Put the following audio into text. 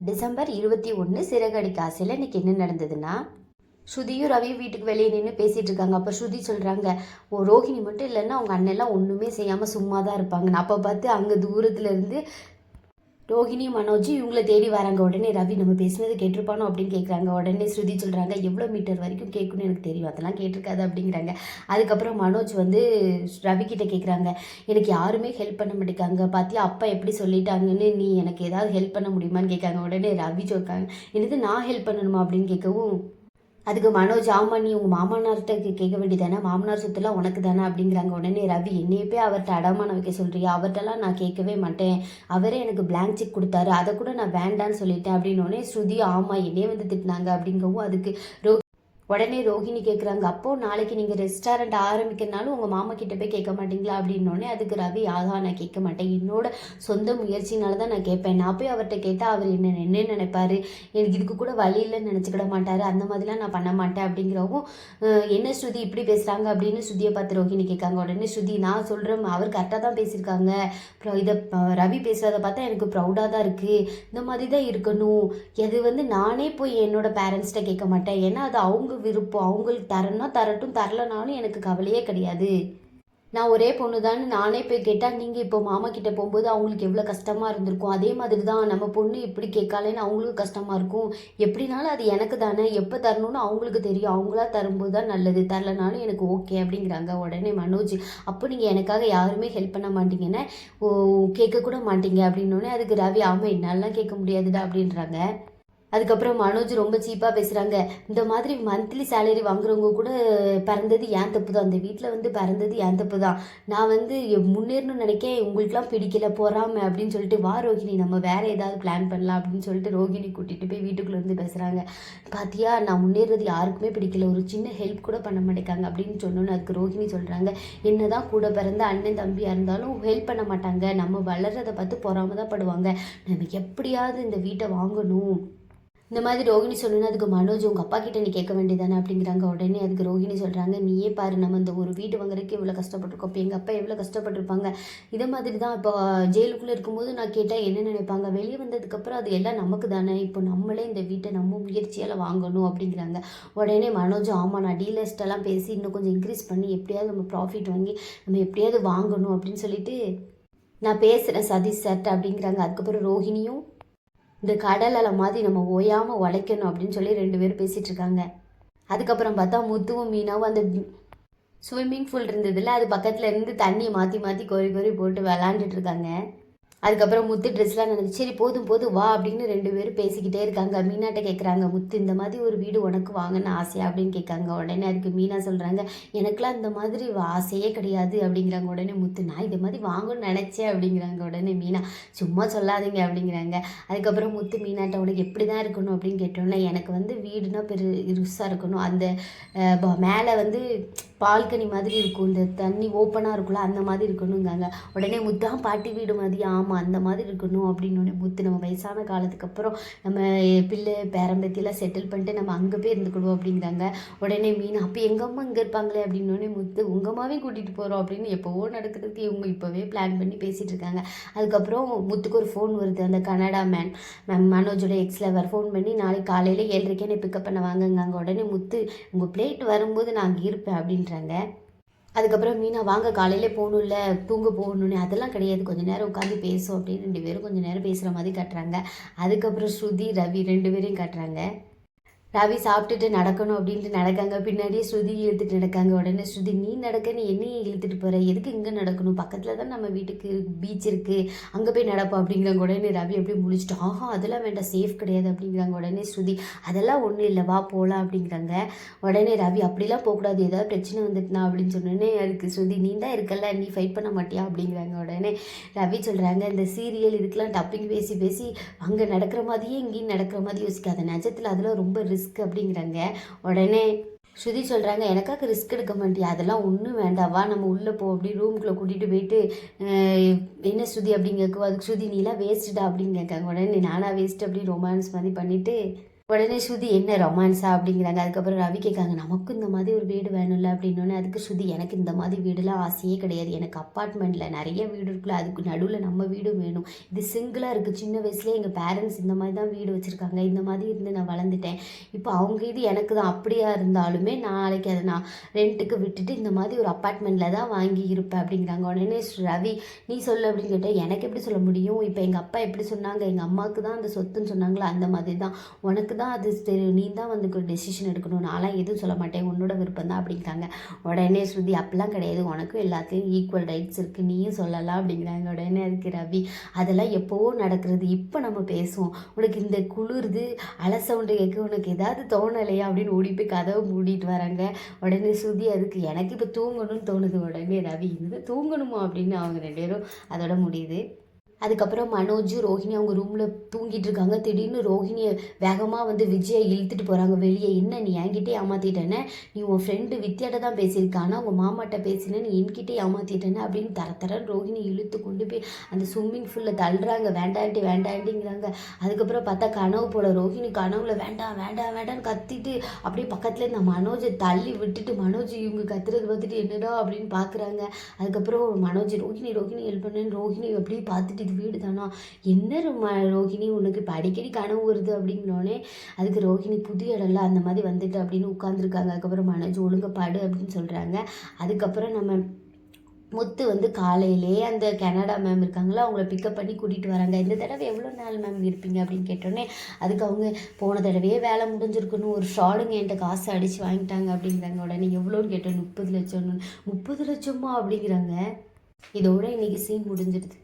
December இருபத்தி ஒன்று சிறகடி காசில் இன்னைக்கு என்ன நடந்ததுன்னா ஸ்ருதியும் ரவியும் வீட்டுக்கு வெளியே நின்று பேசிகிட்டு இருக்காங்க. அப்போ ஸ்ருதி சொல்கிறாங்க ஓ ரோஹிணி மட்டும் இல்லைன்னா அவங்க அண்ணெல்லாம் ஒன்றுமே செய்யாமல் சும்மா தான் இருப்பாங்க நான் அப்போ பார்த்து அங்கே தூரத்துலேருந்து ரோஹிணி மனோஜ் இவங்கள தேடி வராங்க. உடனே ரவி நம்ம பேசினது கேட்டிருப்பானோ அப்படின்னு கேட்குறாங்க உடனே ஸ்ருதி சொல்கிறாங்க எவ்வளோ மீட்டர் வரைக்கும் கேட்கணும் எனக்கு தெரியும். அதெல்லாம் கேட்டிருக்காது அப்படிங்கிறாங்க. அதுக்கப்புறம் மனோஜ் வந்து ரவி கிட்ட கேட்குறாங்க எனக்கு யாருமே ஹெல்ப் பண்ண மாட்டேங்காங்க. பார்த்தியா அப்பா எப்படி சொல்லிட்டாங்கன்னு நீ எனக்கு ஏதாவது ஹெல்ப் பண்ண முடியுமான்னு கேட்காங்க உடனே ரவி சொல்கிறாங்க என்னது நான் ஹெல்ப் பண்ணணுமா? அப்படின்னு கேட்கவும் அதுக்கு மனோஜ் ஆமா நீ உங்கள் மாமனார்கிட்ட கேட்க வேண்டியதானே? மாமனார் சொத்துலாம் உனக்கு தானே அப்படிங்கிறாங்க. உடனே ரவி என்னையே போய் அவர்கிட்ட அடமானம் வைக்க சொல்கிறியா அவர்கிட்டலாம் நான் கேட்கவே மாட்டேன். அவரே எனக்கு பிளாங்க் செக் கொடுத்தாரு. அதை கூட நான் வேண்டான்னு சொல்லிட்டேன். அப்படின்னோடனே ஸ்ருதி ஆமா என்னையே வந்து திட்டினாங்க. அப்படிங்கவும் அதுக்கு ரோ உடனே ரோஹிணி கேட்குறாங்க அப்போ நாளைக்கு நீங்கள் ரெஸ்டாரண்ட் ஆரம்பிக்கிறனாலும் உங்கள் மாமா கிட்ட போய் கேட்க மாட்டீங்களா? அப்படின்னோடனே அதுக்கு ரவி ஆகா நான் கேட்க மாட்டேன். என்னோட சொந்த முயற்சினால தான் நான் கேட்பேன். நான் போய் அவர்கிட்ட கேட்டால் அவர் என்ன என்ன நினைப்பார்? எனக்கு இதுக்கு கூட வழி இல்லைன்னு நினச்சிக்கிட மாட்டார். அந்த மாதிரிலாம் நான் பண்ண மாட்டேன். அப்படிங்கிறவும் என்ன ஸ்ருதி இப்படி பேசுகிறாங்க அப்படின்னு ஸ்ருதியை பார்த்து ரோஹிணி கேட்காங்க. உடனே ஸ்ருதி நான் சொல்கிறேன் அவர் கரெக்டாக தான் பேசியிருக்காங்க. அப்புறம் இதை ரவி பேசுகிறத பார்த்தா எனக்கு ப்ரௌடாக தான் இருக்குது இந்த மாதிரி தான் இருக்கணும். இது வந்து நானே போய் என்னோட பேரண்ட்ஸ்கிட்ட கேட்க மாட்டேன். ஏன்னா அது அவங்க விருப்பம். அவங்களுக்கு தரணும்னா தரட்டும் தரலனாலும் எனக்கு கவலையே கிடையாது. நான் ஒரே பொண்ணு தான் நானே போய் கேட்டால் நீங்கள் இப்போ மாமா கிட்டே போகும்போது அவங்களுக்கு எவ்வளோ கஷ்டமாக இருந்திருக்கும்? அதே மாதிரி தான் நம்ம பொண்ணு இப்படி கேட்காலேன்னு அவங்களுக்கு கஷ்டமாக இருக்கும். எப்படினாலும் அது எனக்கு தானே. எப்போ தரணும்னு அவங்களுக்கு தெரியும். அவங்களா தரும்போது தான் நல்லது. தரலனாலும் எனக்கு ஓகே அப்படிங்கிறாங்க உடனே மனோஜ். அப்போ நீங்கள் எனக்காக யாருமே ஹெல்ப் பண்ண மாட்டீங்கன்னா ஓ மாட்டீங்க அப்படின்னோடனே அதுக்கு ரவி ஆமாம் என்னாலாம் கேட்க முடியாதுடா அப்படின்றாங்க. அதுக்கப்புறம் மனோஜ் ரொம்ப சீப்பாக பேசுகிறாங்க இந்த மாதிரி மந்த்லி சேலரி வாங்குறவங்க கூட பிறந்தது ஏன் தப்பு தான் அந்த வீட்டில் வந்து பிறந்தது ஏன் தப்பு தான் நான் வந்து முன்னேறணும்னு நினைக்க உங்களுக்குலாம் பிடிக்கல போகிறாம அப்படின்னு சொல்லிட்டு வா ரோஹிணி நம்ம வேறு ஏதாவது பிளான் பண்ணலாம் அப்படின்னு சொல்லிட்டு ரோஹிணி கூட்டிகிட்டு போய் வீட்டுக்குள்ளே வந்து பேசுகிறாங்க பாத்தியா நான் முன்னேறது யாருக்குமே பிடிக்கல. ஒரு சின்ன ஹெல்ப் கூட பண்ண மாட்டேங்காங்க அப்படின்னு சொன்னோன்னு அதுக்கு ரோஹிணி சொல்கிறாங்க என்ன தான் கூட பிறந்த அண்ணன் தம்பியாக இருந்தாலும் ஹெல்ப் பண்ண மாட்டாங்க. நம்ம வளர்றதை பார்த்து பொறாம தான் படுவாங்க. நம்ம எப்படியாவது இந்த வீட்டை வாங்கணும். இந்த மாதிரி ரோகிணி சொல்லணும் அதுக்கு மனோஜ் உங்கள் அப்பா கிட்ட நீ கேட்க வேண்டியதானே அப்படிங்கிறாங்க. உடனே அதுக்கு ரோகிணி சொல்கிறாங்க நீயே பாரு நம்ம இந்த ஒரு வீடு வாங்குறதுக்கு இவ்வளோ கஷ்டப்பட்டிருக்கோம். இப்போ எங்கள் அப்பா எவ்வளோ கஷ்டப்பட்டிருப்பாங்க? இதை மாதிரி தான் இப்போ ஜெயிலுக்குள்ளே இருக்கும்போது நான் கேட்டால் என்ன நினைப்பாங்க? வெளியே வந்ததுக்கப்புறம் அது எல்லாம் நமக்கு தானே. இப்போ நம்மளே இந்த வீட்டை நம்ம முயற்சியால் வாங்கணும் அப்படிங்கிறாங்க. உடனே மனோஜ் ஆமாம் நான் டீலர்ஸ்ட்டெல்லாம் பேசி இன்னும் கொஞ்சம் இன்க்ரீஸ் பண்ணி எப்படியாவது நம்ம ப்ராஃபிட் வாங்கி நம்ம எப்படியாவது வாங்கணும் அப்படின்னு சொல்லிட்டு நான் பேசுகிறேன் சதீஷ் சார்ட்ட அப்படிங்கிறாங்க. அதுக்கப்புறம் ரோஹிணியும் இந்த கடல் அலை மாதிரி நம்ம ஓயாமல் உழைக்கணும் அப்படின்னு சொல்லி ரெண்டு பேரும் பேசிகிட்டு இருக்காங்க. அதுக்கப்புறம் பார்த்தா முத்துவும் மீனாவும் அந்த ஸ்விம்மிங் பூல் இருந்ததுல அது பக்கத்தில் இருந்து தண்ணியை மாற்றி மாற்றி கோரி கோரி போட்டு விளாண்டுட்டு இருக்காங்க. அதுக்கப்புறம் முத்து ட்ரெஸ்லாம் நினைச்சு சரி போதும் போதும் வா அப்படின்னு ரெண்டு பேரும் பேசிக்கிட்டே இருக்காங்க. மீனாட்ட கேட்குறாங்க முத்து இந்த மாதிரி ஒரு வீடு உனக்கு வாங்கன்னு ஆசையா? அப்படின்னு கேட்காங்க. உடனே அதுக்கு மீனா சொல்கிறாங்க எனக்குலாம் இந்த மாதிரி ஆசையே கிடையாது. அப்படிங்கிறாங்க. உடனே முத்து நான் இது மாதிரி வாங்கணும்னு நினச்சேன். அப்படிங்கிறாங்க. உடனே மீனா சும்மா சொல்லாதீங்க. அப்படிங்கிறாங்க. அதுக்கப்புறம் முத்து மீனாட்ட உனக்கு எப்படி தான் இருக்கணும்? அப்படின்னு கேட்டோன்னே எனக்கு வந்து வீடுனா பெரு ருசாக இருக்கணும். அந்த மேலே வந்து பால்கனி மாதிரி இருக்கும். இந்த தண்ணி ஓப்பனாக இருக்கும்ல அந்த மாதிரி இருக்கணுங்காங்க உடனே முத்தான் பாட்டி வீடு மாதிரி ஆமாம் அந்த மாதிரி இருக்கணும் அப்படின்னு உடனே முத்து நம்ம வயசான காலத்துக்கு அப்புறம் நம்ம பிள்ளை பேரம்பத்தியெல்லாம் செட்டில் பண்ணிட்டு நம்ம அங்கே போய் இருந்துக்கிடுவோம் அப்படிங்கிறாங்க. உடனே மீன் அப்போ எங்கள் அம்மா இங்கே இருப்பாங்களே? அப்படின்னோடனே முத்து உங்கள் அம்மாவே கூட்டிகிட்டு போகிறோம் அப்படின்னு எப்போவோ நடக்கிறதுக்கு இவங்க இப்போவே பிளான் பண்ணி பேசிகிட்டு இருக்காங்க. அதுக்கப்புறம் முத்துக்கு ஒரு ஃபோன் வருது. அந்த கனடா மேன் மேம் மனோஜோட எக்ஸ் லவர் ஃபோன் பண்ணி நாளைக்கு காலையில் ஏழரைக்கே என்னை பிக்கப் பண்ண வாங்கங்காங்க. உடனே முத்து உங்கள் பிளேட் வரும்போது நான் அங்கே இருப்பேன் அப்படின்றாங்க. அதுக்கப்புறம் மீனா வாங்க காலையிலே போகணும்ல தூங்க போகணும்னு. அதெல்லாம் கிடையாது. கொஞ்சம் நேரம் உட்காந்து பேசும் அப்படின்னு ரெண்டு பேரும் கொஞ்ச நேரம் பேசுகிற மாதிரி காட்டுறாங்க. அதுக்கப்புறம் ஸ்ருதி ரவி ரெண்டு பேரையும் காட்டுறாங்க. ரவி சாப்பிட்டுட்டு நடக்கணும் அப்படின்ட்டு நடக்காங்க. பின்னாடியே ஸ்ருதி இழுத்துட்டு நடக்காங்க. உடனே ஸ்ருதி நீ நடக்க நீ என்னையும் இழுத்துட்டு போகிற எதுக்கு இங்கே நடக்கணும்? பக்கத்தில் தான் நம்ம வீட்டுக்கு பீச் இருக்குது அங்கே போய் நடப்போம். அப்படிங்கிறாங்க. உடனே ரவி அப்படியே முடிச்சுட்டு ஆஹா அதெல்லாம் வேண்டாம். சேஃப் கிடையாது. அப்படிங்கிறாங்க. உடனே ஸ்ருதி அதெல்லாம் ஒன்றும் இல்லை. வா போகலாம் அப்படிங்கிறாங்க. உடனே ரவி அப்படிலாம் போகக்கூடாது. ஏதாவது பிரச்சனை வந்துட்டுனா அப்படின்னு சொன்னோடனே அதுக்கு ஸ்ருதி நீ தான் இருக்கல நீ ஃபைட் பண்ண மாட்டியா? அப்படிங்கிறாங்க. உடனே ரவி சொல்கிறாங்க இந்த சீரியல் இதுக்கெல்லாம் டப்பிங் பேசி பேசி அங்கே நடக்கிற மாதிரியே இங்கேயும் நடக்கிற மாதிரி யோசிக்காத. நிஜத்தில் அதெல்லாம் ரொம்ப ரிஸ்க் ரிஸ்க் அப்படிங்கிறாங்க. உடனே ஸ்ருதி சொல்கிறாங்க எனக்காக ரிஸ்க் எடுக்க மாட்டியா? அதெல்லாம் ஒன்றும் வேண்டாவா நம்ம உள்ளே போ. அப்படி ரூம்குள்ளே கூட்டிகிட்டு போயிட்டு என்ன ஸ்ருதி? அப்படிங்கிறக்கோ அதுக்கு ஸ்ருதி நீலாம் வேஸ்ட்டுடா அப்படின்னு கேட்காங்க. உடனே நானாக வேஸ்ட் அப்படி ரொமான்ஸ் மாதிரி பண்ணிவிட்டு உடனே ஸ்ருதி என்ன ரொமான்ஸா? அப்படிங்கிறாங்க. அதுக்கப்புறம் ரவி கேட்காங்க நமக்கும் இந்த மாதிரி ஒரு வீடு வேணும்ல? அப்படின்னோடனே அதுக்கு ஸ்ருதி எனக்கு இந்த மாதிரி வீடுலாம் ஆசையே கிடையாது. எனக்கு அப்பார்ட்மெண்ட்டில் நிறைய வீடு இருக்குல்ல அதுக்கு நடுவில் நம்ம வீடும் வேணும். இது சிங்கிளாக இருக்குது சின்ன வயசுலேயே எங்கள் பேரண்ட்ஸ் இந்த மாதிரி தான் வீடு வச்சுருக்காங்க. இந்த மாதிரி இருந்து நான் வளர்ந்துட்டேன். இப்போ அவங்க இது எனக்கு தான். அப்படியா இருந்தாலுமே நாளைக்கு அதை நான் ரெண்ட்டுக்கு விட்டுட்டு இந்த மாதிரி ஒரு அப்பார்ட்மெண்ட்டில் தான் வாங்கி இருப்பேன் அப்படிங்கிறாங்க. உடனே ரவி நீ சொல்லு அப்படின்னு கேட்டால் எனக்கு எப்படி சொல்ல முடியும்? இப்போ எங்கள் அப்பா எப்படி சொன்னாங்க? எங்கள் அம்மாவுக்கு தான் அந்த சொத்துன்னு சொன்னாங்களோ? அந்த மாதிரி தான். உனக்கு தான் அது தெரியும் நீ தான் வந்து ஒரு டெசிஷன் எடுக்கணும் நான்லாம் எதுவும் சொல்ல மாட்டேன். உன்னோட விருப்பம் தான் அப்படிங்கிறாங்க. உடனே ஸ்ருதி அப்படிலாம் கிடையாது. உனக்கும் எல்லாத்துலேயும் ஈக்குவல் ரைட்ஸ் இருக்குது நீயும் சொல்லலாம் அப்படிங்கிறாங்க. உடனே இருக்கு ரவி அதெல்லாம் எப்போவோ நடக்கிறது. இப்போ நம்ம பேசுவோம். உனக்கு இந்த குளிர்து அலை சவுண்டு கேட்க உனக்கு ஏதாவது தோணலையா? அப்படின்னு ஓடி போய் கதவை மூடிட்டு வராங்க. உடனே ஸ்ருதி அதுக்கு எனக்கு இப்போ தூங்கணும்னு தோணுது. உடனே ரவி இது தூங்கணுமா? அப்படின்னு அவங்க ரெண்டு பேரும் அதோட முடியுது. அதுக்கப்புறம் மனோஜ் ரோஹிணி அவங்க ரூமில் தூங்கிட்டு இருக்காங்க. திடீர்னு ரோஹிணியை வேகமாக வந்து விஜயை இழுத்துட்டு போகிறாங்க வெளியே. என்ன நீ என்கிட்டே ஏமாற்றிட்டேன்னு நீ உன் ஃப்ரெண்டு வித்யாட்ட தான் பேசியிருக்கானா உங்கள் மாமாட்ட பேசினேன் நீ என்கிட்டே ஏமாத்திட்டேனே அப்படின்னு தர தரன்னு ரோஹிணி இழுத்து கொண்டு போய் அந்த ஸ்விம்மிங் ஃபுல்லில் தள்ளுறாங்க. வேண்டாண்டி வேண்டாண்டிங்கிறாங்க அதுக்கப்புறம் பார்த்தா கனவு போல ரோஹிணி கனவுல வேண்டாம் வேண்டாம் வேண்டாம்னு கத்திட்டு அப்படியே பக்கத்தில் இந்த மனோஜை தள்ளி விட்டுட்டு மனோஜ் இவங்க கத்துறது பார்த்துட்டு என்னடா? அப்படின்னு பார்க்குறாங்க அதுக்கப்புறம் மனோஜ் ரோஹிணி ரோஹிணி ஹெல்ப் பண்ணேன்னு. ரோஹிணி அப்படியே பார்த்துட்டு இது வீடு தானா? என்ன ரோஹிணி உனக்கு இப்போ அடிக்கடி கனவு வருது அப்படிங்கிறோன்னே அதுக்கு ரோஹிணி புது இடம்ல அந்த மாதிரி வந்துட்டு அப்படின்னு உட்காந்துருக்காங்க அதுக்கப்புறம் மனஜ் ஒழுங்க படு அப்படின்னு சொல்கிறாங்க அதுக்கப்புறம் நம்ம முத்து வந்து காலையிலே அந்த கனடா மேம் இருக்காங்களா அவங்கள பிக்கப் பண்ணி கூட்டிகிட்டு வராங்க. இந்த தடவை எவ்வளோ நாள் மேம் இருப்பீங்க? அப்படின்னு கேட்டோன்னே அதுக்கு அவங்க போன தடவையே வேலை முடிஞ்சிருக்கணும் ஒரு ஷாலுங்க என்கிட்ட காசு அடித்து வாங்கிட்டாங்க அப்படிங்கிறாங்க. உடனே எவ்வளோன்னு கேட்டோம் முப்பது லட்சம் முப்பது லட்சமா? அப்படிங்கிறாங்க. இதோட இன்னைக்கு சீன் முடிஞ்சிடுது